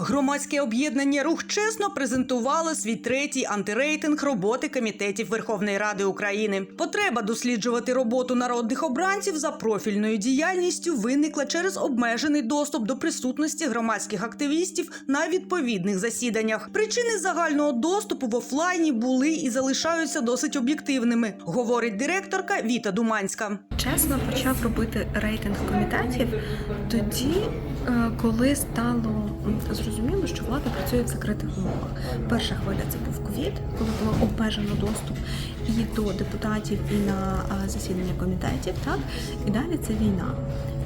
Громадське об'єднання Рух чесно презентувало свій третій антирейтинг роботи комітетів Верховної Ради України. Потреба досліджувати роботу народних обранців за профільною діяльністю виникла через обмежений доступ до присутності громадських активістів на відповідних засіданнях. Причини загального доступу в офлайні були і залишаються досить об'єктивними, говорить директорка Віта Думанська. чесно почав робити рейтинг комітетів тоді, коли стало зрозуміло, що влада працює в закритих умовах. Перша хвиля це був ковід, коли було обмежено доступ і до депутатів, і на е, засідання комітетів. Так і далі це війна.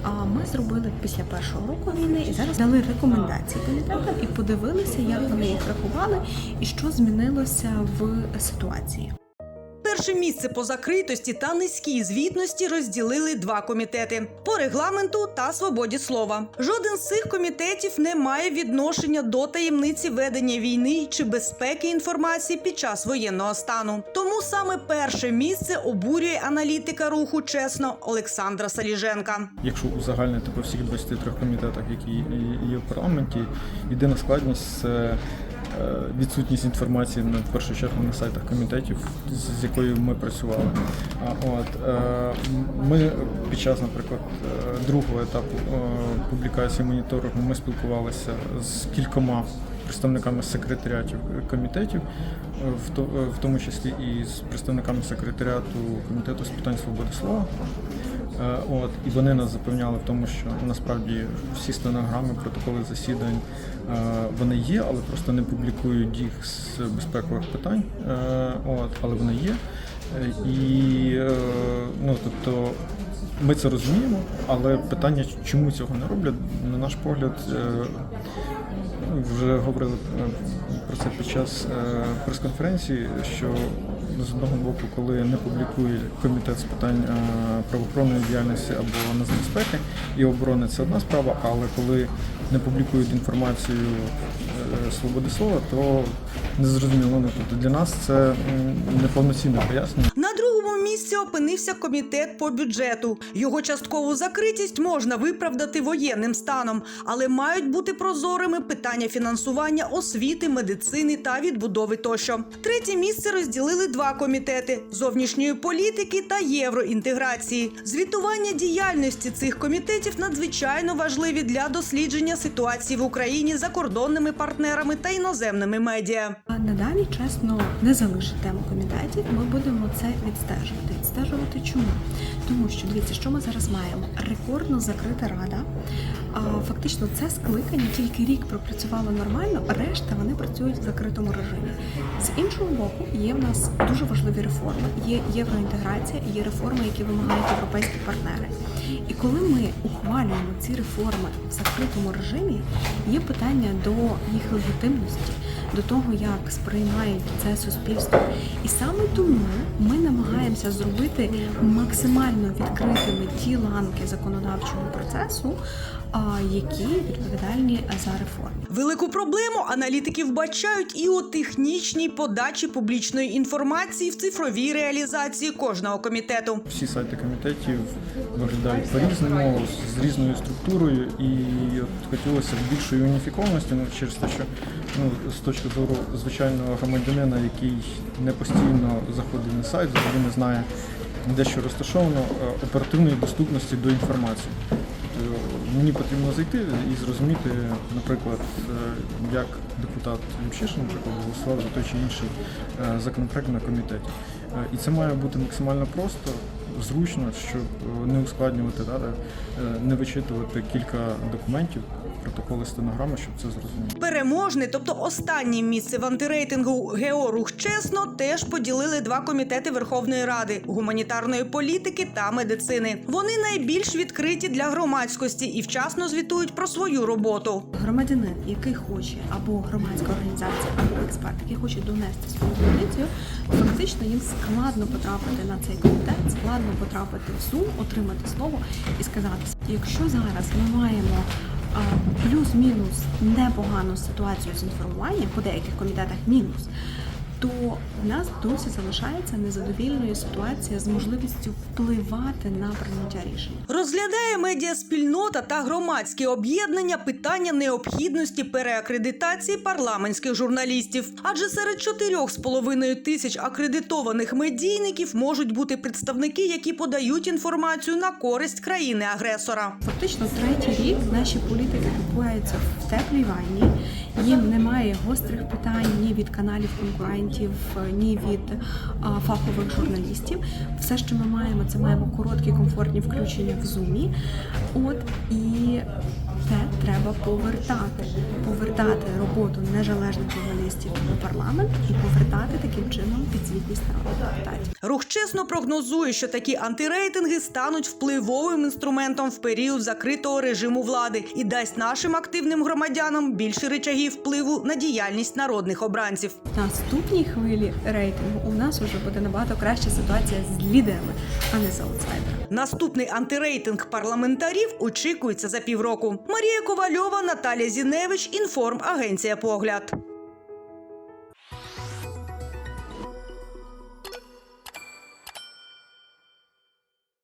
А ми зробили після першого року війни і зараз дали рекомендації комітетам і подивилися, як вони їх рахували, і що змінилося в ситуації. Перше місце по закритості та низькій звітності розділили два комітети по регламенту та свободі слова. Жоден з цих комітетів не має відношення до таємниці ведення війни чи безпеки інформації під час воєнного стану. Тому саме перше місце обурює аналітика руху чесно Олександра Саліженка. Якщо узагальнити по всіх 23 комітетах, які є в парламенті, єдина складність це відсутність інформації на першу чергу на сайтах комітетів, з- якою ми працювали. От е, ми під час, наприклад, е, другого етапу е, публікації моніторингу ми спілкувалися з кількома представниками секретаріатів комітетів, е, е, в тому числі і з представниками секретаріату комітету з питань свободи слова. Е, От і вони нас запевняли в тому, що насправді всі стенограми, протоколи засідань е, вони є, але просто не публікують їх з безпекових питань. Е, От, але вони є. І ну тобто. Ми це розуміємо, але питання, чому цього не роблять, на наш погляд, вже говорили про це під час прес-конференції, що з одного боку, коли не публікує комітет з питань е, правоохоронної діяльності або нацбезпеки і оборони, це одна справа, але коли не публікують інформацію е, свободи слова, то незрозуміло. Ну, тобто для нас це неповноцінне пояснення. На другому місці опинився комітет по бюджету. Його часткову закритість можна виправдати воєнним станом, але мають бути прозорими питання фінансування освіти, медицини та відбудови тощо. Третє місце розділили два комітети: зовнішньої політики та євроінтеграції. Звітування діяльності цих комітетів надзвичайно важливі для дослідження ситуації в Україні закордонними партнерами та іноземними медіа. Надалі, чесно, не залишить тему комітетів. Ми будемо це відстежувати. Відстежувати чому? Тому що дивіться, що ми зараз маємо? Рекордно закрита рада. Фактично, це скликання тільки рік пропрацювало нормально, решта вони працюють в закритому режимі. З іншого боку, є в нас дуже важливі реформи. Є євроінтеграція, є реформи, які вимагають європейські партнери. І коли ми ухвалюємо ці реформи в закритому режимі, є питання до їх легітимності, до того, як сприймають це суспільство. І саме тому ми намагаємося зробити максимально відкритими ті ланки законодавчого процесу, а, які відповідальні за реформи. Велику проблему аналітики вбачають і у технічній подачі публічної інформації в цифровій реалізації кожного комітету. Всі сайти комітетів виглядають по-різному, з різною структурою, і от хотілося б більшої уніфікованості, ну, через те, що ну, з точки зору звичайного громадянина, який не постійно заходить на сайт, взагалі не знає, де що розташовано, е, оперативної доступності до інформації. Тобто мені потрібно зайти і зрозуміти, наприклад, е, як депутат Мщишин, наприклад, голосував за той чи інший е, законопроект на комітеті. Е, І це має бути максимально просто, зручно, щоб е, не ускладнювати, е, не вичитувати кілька документів, протоколи стенограми, щоб це зрозуміти. Переможне, тобто останнє місце в антирейтингу ГЕО Рух чесно теж поділили два комітети Верховної Ради гуманітарної політики та медицини. Вони найбільш відкриті для громадськості і вчасно звітують про свою роботу. Громадянин, який хоче, або громадська організація, або експерт, який хоче донести свою позицію, фактично їм складно потрапити на цей комітет, складно потрапити в Zoom, отримати слово і сказати, якщо зараз ми маємо плюс-мінус непогану ситуацію з інформуванням по деяких комітетах мінус. То в нас досі залишається незадовільною ситуація з можливістю впливати на прийняття рішень. Розглядає медіаспільнота та громадські об'єднання питання необхідності переакредитації парламентських журналістів. Адже серед 4,5 тисяч акредитованих медійників можуть бути представники, які подають інформацію на користь країни-агресора. Фактично третій рік наші політики відбуваються в теплій ванні. Їм немає гострих питань ні від каналів конкурентів, ні від а, фахових журналістів. Все, що ми маємо, це маємо короткі, комфортні включення в зумі. От і те треба повертати, повертати роботу незалежних журналістів у парламент і повертати таким чином підзвітність народних депутатів. Рух чесно прогнозує, що такі антирейтинги стануть впливовим інструментом в період закритого режиму влади і дасть нашим активним громадянам більше речагів впливу на діяльність народних обранців. Наступній хвилі рейтингу у нас вже буде набагато краща ситуація з лідерами, а не з аутсайдерами. Наступний антирейтинг парламентарів очікується за півроку. Марія Ковальова, Наталія Зіневич, інформ агенція Погляд.